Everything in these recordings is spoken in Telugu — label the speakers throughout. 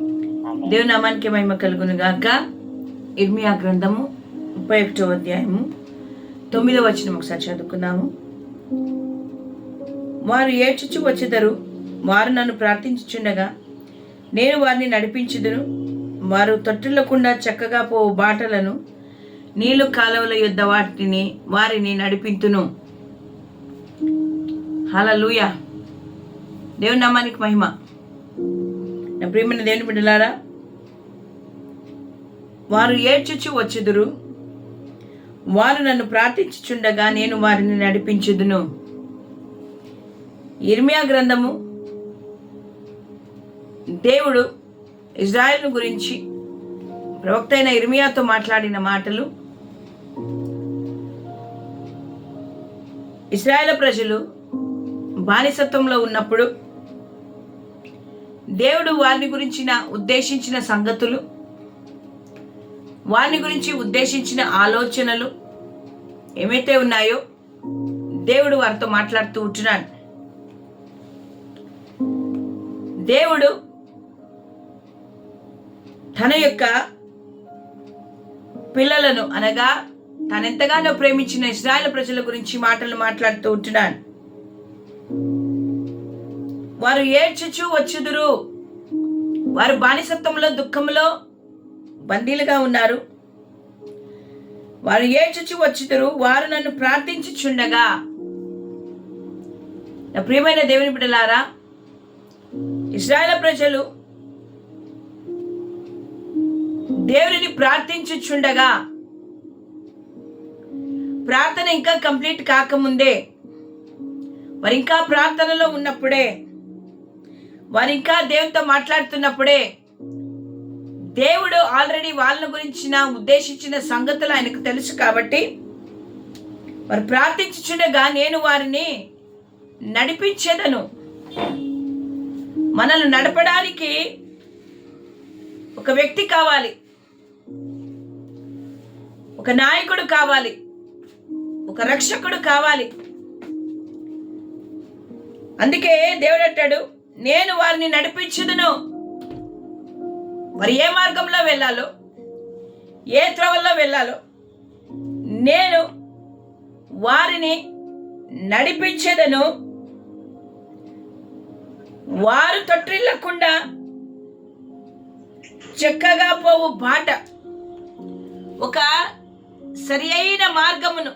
Speaker 1: దేవుని నామానికి మహిమ కలుగును గాక. ఇర్మియా గ్రంథము ముప్పై ఒకటో అధ్యాయము తొమ్మిదవ వచనం ఒకసారి చదువుకుందాము. వారు ఏడ్చుచు వచ్చేదరు వారు నన్ను ప్రార్థించుచుండగా నేను వారిని నడిపించుదును వారు తొట్టులకుండా చక్కగా పోవు బాటలను నీళ్ళు కాలువల యొద్ద వాటిని వారిని నడిపింతును. హలలుయ దేవుని నామానికి మహిమ. నా ప్రియమైన దేవుని బిడ్డలారా వారు ఏడ్చుచు వచ్చుదురు. వారు నన్ను ప్రార్థించుచుండగా నేను వారిని నడిపించుదును. ఇర్మియా గ్రంథము దేవుడు ఇజ్రాయెల్ను గురించి ప్రవక్త అయిన ఇర్మియాతో మాట్లాడిన మాటలు. ఇస్రాయేల్ ప్రజలు బానిసత్వంలో ఉన్నప్పుడు దేవుడు వారిని గురించిన ఉద్దేశించిన సంగతులు వారిని గురించి ఉద్దేశించిన ఆలోచనలు ఏమైతే ఉన్నాయో దేవుడు వారితో మాట్లాడుతూ ఉంటున్నాడు. దేవుడు తన యొక్క పిల్లలను అనగా తనెంతగానో ప్రేమించిన ఇస్రాయల్ ప్రజల గురించి మాటలు మాట్లాడుతూ ఉంటున్నాడు. వారు ఏడ్చుచూ వచ్చుదురు. వారు బానిసత్వంలో దుఃఖంలో బందీలుగా ఉన్నారు. వారు ఏడ్చుచు వచ్చుదురు. వారు నన్ను ప్రార్థించుచుండగా. నా ప్రియమైన దేవుని బిడ్డలారా ఇస్రాయల ప్రజలు దేవుని ప్రార్థించుచుండగా ప్రార్థన ఇంకా కంప్లీట్ కాకముందే వారు ఇంకా ప్రార్థనలో ఉన్నప్పుడే వారు ఇంకా దేవునితో మాట్లాడుతున్నప్పుడే దేవుడు ఆల్రెడీ వాళ్ళని గురించిన ఉద్దేశించిన సంగతులు ఆయనకు తెలుసు కాబట్టి వారు ప్రార్థించుచుండగా నేను వారిని నడిపించేదను. మనల్ని నడపడానికి ఒక వ్యక్తి కావాలి. ఒక నాయకుడు కావాలి. ఒక రక్షకుడు కావాలి. అందుకే దేవుడు అంటాడు నేను వారిని నడిపించుదును. మరి ఏ మార్గంలో వెళ్ళాలో? ఏ త్రవల్లో వెళ్ళాలో? నేను వారిని నడిపించేదను. వారు తొట్టిల్లకుండా చక్కగా పోవు బాట. ఒక సరి అయిన మార్గమును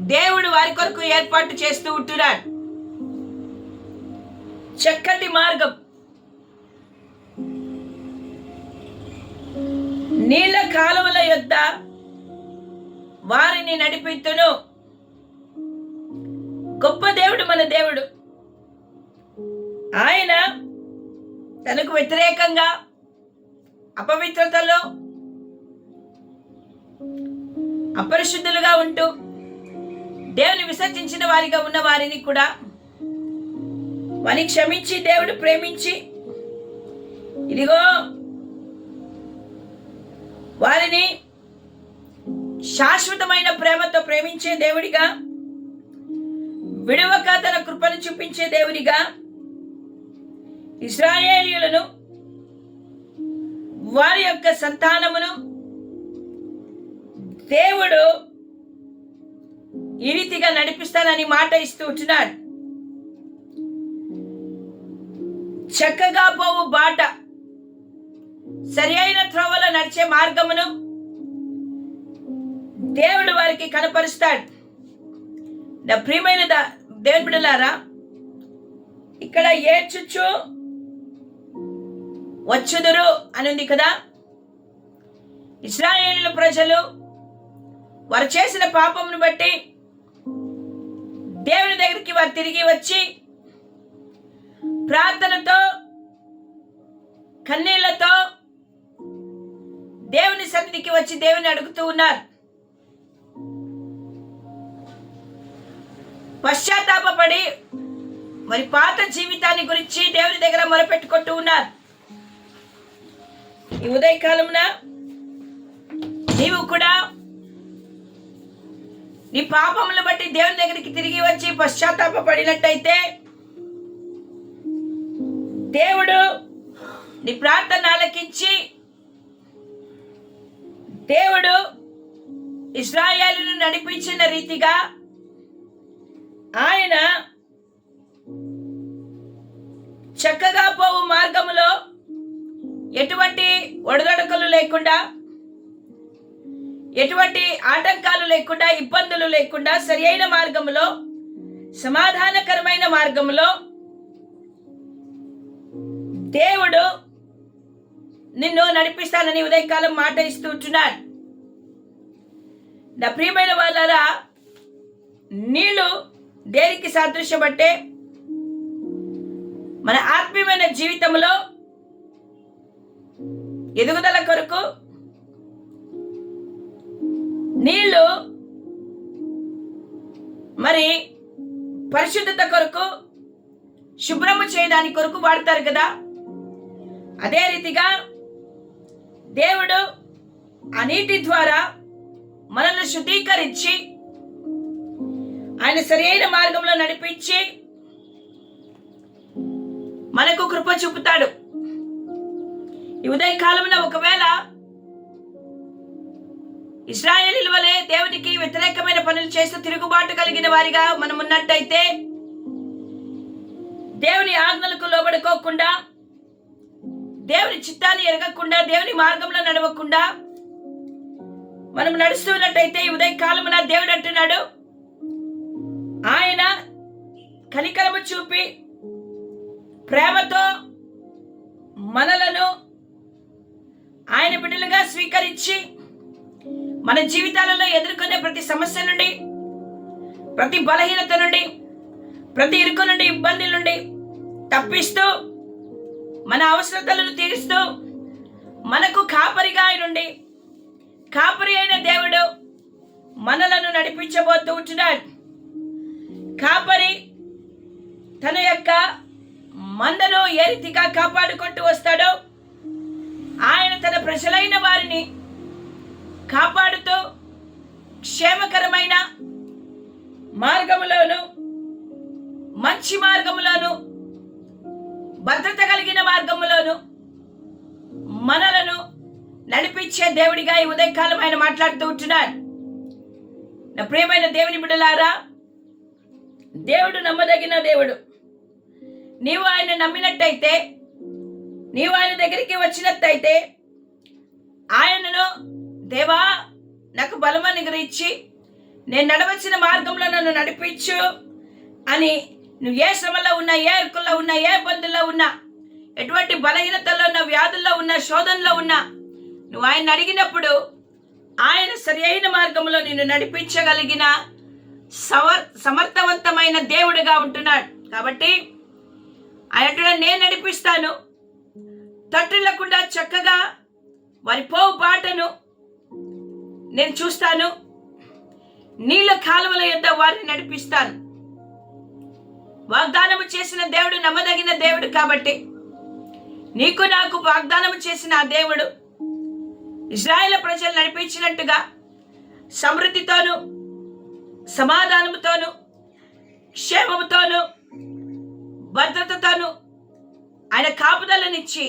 Speaker 1: దేవుడు వారి కొరకు ఏర్పాటు చేస్తూ ఉంటున్నాడు. చక్కటి మార్గం. నీళ్ళ కాలువల యొద్ద వారిని నడిపితును. గొప్ప దేవుడు మన దేవుడు. ఆయన తనకు వ్యతిరేకంగా అపవిత్రతలో అపరిశుద్ధులుగా ఉంటూ దేవుని విసర్జించిన వారిగా ఉన్న వారిని కూడా వారిని క్షమించి దేవుడు ప్రేమించి. ఇదిగో వారిని శాశ్వతమైన ప్రేమతో ప్రేమించే దేవుడిగా విడవక తన కృపను చూపించే దేవుడిగా ఇస్రాయేలీయులను వారి యొక్క సంతానమును దేవుడు ఈ రీతిగా నడిపిస్తానని మాట ఇస్తూ ఉంటున్నాడు. చక్కగా పోవు బాట. సరి అయిన త్రోవలో నడిచే మార్గమును దేవుడు వారికి కనపరుస్తాడు. నా ప్రియమైన దా- దేవుని బిడ్డలారా ఇక్కడ ఏడ్చుచ్చు వచ్చుదురు అనుంది కదా? ఇస్రాయేలీల ప్రజలు వారు చేసిన పాపమును బట్టి దేవుని దగ్గరికి వారు తిరిగి వచ్చి ప్రార్థనతో కన్నీళ్ళతో దేవుని సన్నిధికి వచ్చి దేవుని అడుగుతూ ఉన్నారు. పశ్చాత్తాపడి మరి పాత జీవితాన్ని గురించి దేవుని దగ్గర మొరపెట్టుకుంటూ ఉన్నారు. ఈ ఉదయకాలమున నీవు కూడా నీ పాపములను బట్టి దేవుని దగ్గరికి తిరిగి వచ్చి పశ్చాత్తాప పడినట్టయితే దేవుడు నీ ప్రార్థన ఆలకించి దేవుడు ఇస్రాయేలును నడిపించిన రీతిగా ఆయన చక్కగా పోవు మార్గములో ఎటువంటి ఒడదొడకలు లేకుండా ఎటువంటి ఆటంకాలు లేకుండా ఇబ్బందులు లేకుండా సరి అయిన మార్గములో సమాధానకరమైన మార్గములో దేవుడు నిన్ను నడిపిస్తానని ఉదయకాలం మాట ఇస్తూ నా ప్రియమైన వాళ్ళరా నీళ్ళు దేనికి సాదృశ్యమంటే మన ఆత్మీయమైన జీవితంలో ఎదుగుదల కొరకు నీళ్ళు మరి పరిశుద్ధత కొరకు శుభ్రము చేయడానికి కొరకు వాడతారు కదా. అదే రీతిగా దేవుడు ఆ నీటి ద్వారా మనల్ని శుద్ధీకరించి ఆయన సరైన మార్గంలో నడిపించి మనకు కృప చూపుతాడు. ఈ ఉదయ కాలమున ఒకవేళ ఇస్రాయేలీల వలె దేవునికి వ్యతిరేకమైన పనులు చేస్తూ తిరుగుబాటు కలిగిన వారిగా మనం ఉన్నట్టయితే దేవుని ఆజ్ఞలకు లోబడుకోకుండా దేవుని చిత్తాన్ని ఎరగకుండా దేవుని మార్గంలో నడవకుండా మనం నడుస్తున్నట్టయితే ఈ ఉదయ కాలమున దేవుడు అంటున్నాడు. ఆయన కలికలము చూపి ప్రేమతో మనలను ఆయన బిడ్డలుగా స్వీకరించి మన జీవితాలలో ఎదుర్కొనే ప్రతి సమస్య నుండి ప్రతి బలహీనత నుండి ప్రతి ఇరుకు నుండి ఇబ్బంది నుండి తప్పిస్తూ మన అవసరతలను తీరుస్తూ మనకు కాపరిగా నుండి కాపరి అయిన దేవుడు మనలను నడిపించబోతూ ఉంటున్నాడు. కాపరి తన యొక్క మందను ఏ రీతిగా కాపాడుకుంటూ వస్తాడో ఆయన తన ప్రజలైన వారిని కాపాడుతూ క్షేమకరమైన మార్గములోను మంచి మార్గములోను భద్రత కలిగిన మార్గంలోను మనలను నడిపించే దేవుడిగా ఈ ఉదయకాలం ఆయన మాట్లాడుతూ ఉంటున్నారు నా ప్రియమైన దేవుని బిడ్డలారా దేవుడు నమ్మదగిన దేవుడు. నీవు ఆయన నమ్మినట్టయితే నీవు ఆయన దగ్గరికి వచ్చినట్టయితే ఆయనను దేవా నాకు బలమని గురించి నేను నడవచ్చిన మార్గంలో నన్ను నడిపించు అని నువ్వు ఏ శ్రమలో ఉన్నా ఏ ఇరుకుల్లో ఉన్నా ఏ ఇబ్బందుల్లో ఉన్నా ఎటువంటి బలహీనతల్లో ఉన్న వ్యాధుల్లో ఉన్న శోధనలో ఉన్నా నువ్వు ఆయన అడిగినప్పుడు ఆయన సరి అయిన మార్గంలో నిన్ను నడిపించగలిగిన సమర్ సమర్థవంతమైన దేవుడిగా ఉంటున్నాడు. కాబట్టి ఆయన నేను నడిపిస్తాను. తట్టులకుండా చక్కగా వారి పోవు బాటను నేను చూస్తాను. నీళ్ళ కాలువల యొక్క వారిని నడిపిస్తాను. వాగ్దానము చేసిన దేవుడు నమ్మదగిన దేవుడు కాబట్టి నీకు నాకు వాగ్దానము చేసిన ఆ దేవుడు ఇజ్రాయేల్ ప్రజలు నడిపించినట్టుగా సమృద్ధితోను సమాధానముతోను క్షేమముతోను భద్రతతోను ఆయన కాపుదలనిచ్చి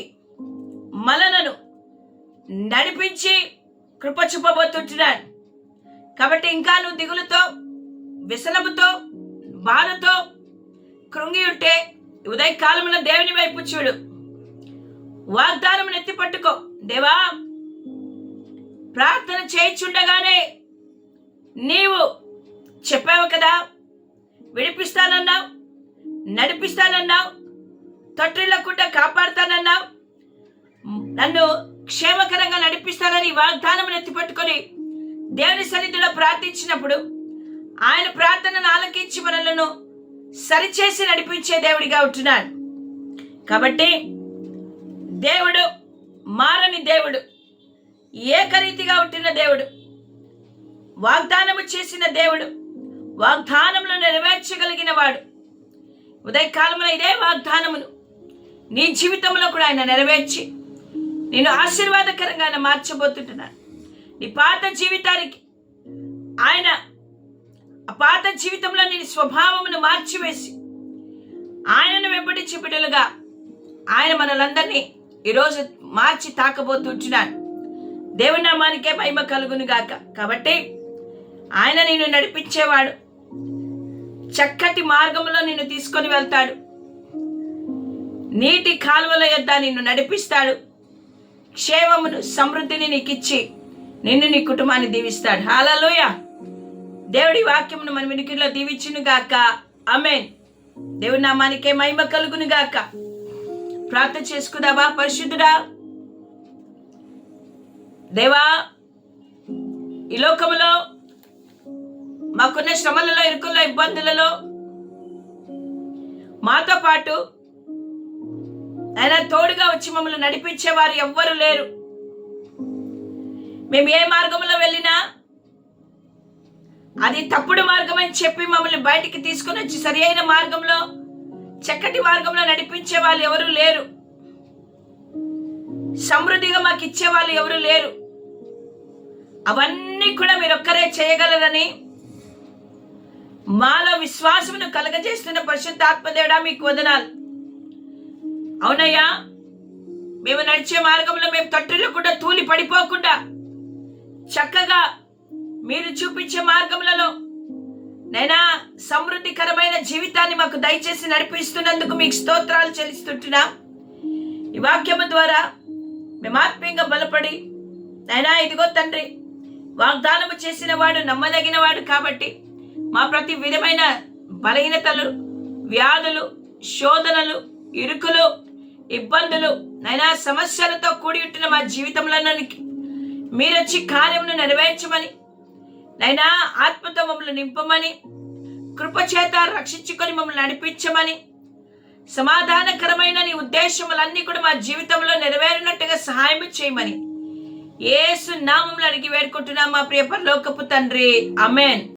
Speaker 1: మలనను నడిపించి కృప చూపబోతుంటున్నాడు. కాబట్టి ఇంకా నువ్వు దిగులుతో వ్యసనముతో బాధతో కృంగి ఉంటే ఉదయ కాలమున దేవుని వైపు చూడు. వాగ్దానం ఎత్తి పట్టుకో దేవా ప్రార్థన చేయిచుండగానే నీవు చెప్పావు కదా విడిపిస్తానన్నావు నడిపిస్తానన్నావు తొట్టిల్లకుండా కాపాడుతానన్నావు నన్ను క్షేమకరంగా నడిపిస్తానని వాగ్దానం ఎత్తిపట్టుకొని దేవుని సన్నిధిలో ప్రార్థించినప్పుడు ఆయన ప్రార్థనను ఆలకించి మనలను సరిచేసి నడిపించే దేవుడిగా ఉంటున్నాడు. కాబట్టి దేవుడు మారని దేవుడు ఏకరీతిగా ఉంటున్న దేవుడు వాగ్దానము చేసిన దేవుడు వాగ్దానములు నెరవేర్చగలిగిన వాడు ఉదయకాలమున ఇదే వాగ్దానమును నీ జీవితంలో కూడా ఆయన నెరవేర్చి నేను ఆశీర్వాదకరంగా ఆయన మార్చబోతుంటున్నాను. నీ పాత జీవితానికి ఆయన పాత జీవితంలో నీ స్వభావమును మార్చివేసి ఆయనను వెంబడించి బిడ్డలుగా ఆయన మనలందరినీ ఈరోజు మార్చి తాకబోతుంటున్నాడు దేవుని నామానికే మహిమ కలుగును గాక. కాబట్టి ఆయన నిన్ను నడిపించేవాడు. చక్కటి మార్గంలో నిన్ను తీసుకొని వెళ్తాడు. నీటి కాలువల యొద్ద నిన్ను నడిపిస్తాడు. క్షేమమును సమృద్ధిని నీకిచ్చి నిన్ను నీ కుటుంబాన్ని దీవిస్తాడు. హాలలోయ దేవుడి వాక్యమును మన వినికిడిలో దీవించును గాక. అమెన్ దేవుడి నామానికే మహిమ కలుగును గాక. ప్రార్థన చేసుకుందామా? పరిశుద్ధుడా దేవా ఈ లోకములో మాకున్న శ్రమలలో ఇరుకుల్లో ఇబ్బందులలో మాతో పాటు ఆయన తోడుగా వచ్చి మమ్మల్ని నడిపించేవారు ఎవ్వరు లేరు. మేము ఏ మార్గంలో వెళ్ళినా అది తప్పుడు మార్గం అని చెప్పి మమ్మల్ని బయటికి తీసుకుని వచ్చి సరి అయిన మార్గంలో చక్కటి మార్గంలో నడిపించే వాళ్ళు ఎవరు లేరు. సమృద్ధిగా మాకు ఇచ్చే వాళ్ళు ఎవరు లేరు. అవన్నీ కూడా మీరు ఒక్కరే చేయగలరని మాలో విశ్వాసమును కలగజేస్తున్న పరిశుద్ధాత్మదేవుడా మీకు వదనాలు. అవునయ్యా మేము నడిచే మార్గంలో మేము తట్టులు కూడా తూలి పడిపోకుండా చక్కగా మీరు చూపించే మార్గములలో నైనా సమృద్ధికరమైన జీవితాన్ని మాకు దయచేసి నడిపిస్తున్నందుకు మీకు స్తోత్రాలు చెల్లిస్తుంటున్నా. ఈ వాక్యము ద్వారా మేము ఆత్మీయంగా బలపడి నైనా ఇదిగో తండ్రి వాగ్దానము చేసిన వాడు నమ్మదగిన వాడు కాబట్టి మా ప్రతి విధమైన బలహీనతలు వ్యాధులు శోధనలు ఇరుకులు ఇబ్బందులు నైనా సమస్యలతో కూడి ఉంటున్న మా జీవితంలో మీరొచ్చి కార్యమును నెరవేర్చమని నైనా ఆత్మతో మమ్మల్ని నింపమని కృపచేత రక్షించుకొని మమ్మల్ని నడిపించమని సమాధానకరమైన నీ ఉద్దేశములన్నీ కూడా మా జీవితంలో నెరవేరినట్టుగా సహాయం చేయమని. ఏసు నామంలో అడిగి వేడుకుంటున్నాం మా ప్రియ పరలోకపు తండ్రి. అమెన్